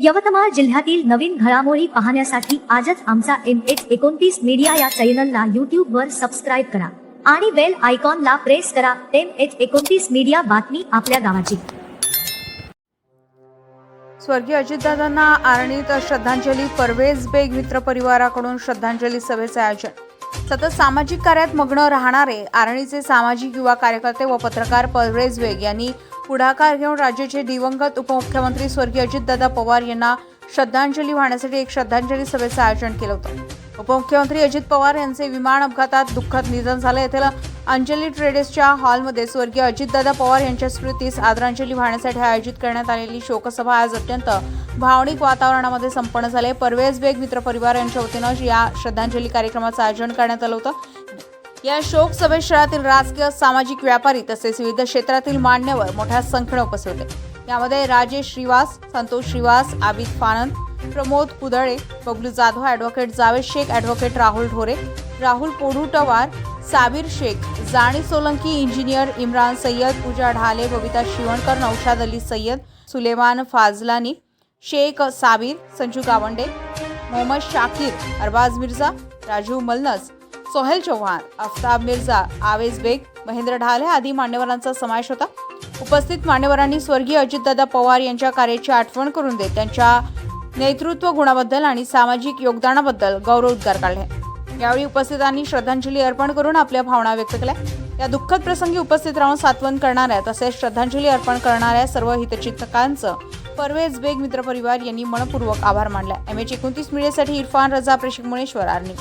यवतमाळ जिल्ह्यातील नवीन घडामोडी पाहण्यासाठी आजच आमचा एम एच एकोणतीस मीडिया या चॅनलला युट्यूब वर सबस्क्राईब करा आणि बेल आयकॉनला प्रेस करा एम एच एकोणतीस मीडिया बातमी आपल्या गावाची. स्वर्गीय अजितदादांना आरणीत श्रद्धांजली परवेज बेग मित्र परिवाराकडून श्रद्धांजली सभेचे आयोजन. सतत सामाजिक कार्यात मग्न राहणारे आरणीचे सामाजिक युवा कार्यकर्ते व पत्रकार परवेज वेग यांनी पुढाकार घेऊन राज्याचे दिवंगत उपमुख्यमंत्री स्वर्गीय अजितदादा पवार यांना श्रद्धांजली वाहण्यासाठी एक श्रद्धांजली सभेचं आयोजन केलं होतं. उपमुख्यमंत्री अजित पवार यांचे विमान अपघातात दुःखद निधन झालं. येथील अंजली ट्रेडर्सच्या हॉलमध्ये स्वर्गीय अजितदादा पवार यांच्या स्मृतीस आदरांजली वाहण्यासाठी आयोजित करण्यात आलेली शोकसभा आज अत्यंत भावनिक वातावरणामध्ये संपन्न झाले. परवेज बेग मित्र परिवार यांच्या वतीनं या श्रद्धांजली कार्यक्रमाचं आयोजन करण्यात आलं होतं. या शोक शहरातील राजकीय सामाजिक व्यापारी तसेच विविध क्षेत्रातील मान्यवर मोठ्या संख्येने उपस्थित होते. यामध्ये Rajesh Shrivas Santosh Shrivas Abid फानंद Pramod Kudale Bablu Jadhav advocate Javed Shaikh advocate Rahul Dhore Rahul Podhutwar Sabir Shaikh Jani Solanki engineer Imran Sayyed Pooja Dhale Babita Shivankar Naushad Ali Sayyed Suleman Fazlani Shaikh Sabir Sanju Gawande Mohammad Shakir Arbaaz Mirza Raju Malnas Sohel Chavan Aftab Mirza Awez Baig Mahendra Dhale आदी मान्यवरांचा समावेश होता. उपस्थित मान्यवरांनी स्वर्गीय अजितदादा पवार यांच्या कार्याची आठवण करून देत त्यांच्या नेतृत्व गुणाबद्दल आणि सामाजिक योगदानाबद्दल गौरवोद्गार काढले. यावेळी उपस्थितांनी श्रद्धांजली अर्पण करून आपल्या भावना व्यक्त केल्या. या दुःखद प्रसंगी उपस्थित राहून सात्वन करणाऱ्या तसेच श्रद्धांजली अर्पण करणाऱ्या सर्व हितचिंतकांचं परवेज बेग मित्रपरिवार यांनी मनपूर्वक आभार मानला. एम एच एकोणतीस मिळेसाठी इरफान रजा प्रेषक मुळेश्वर आर्णी.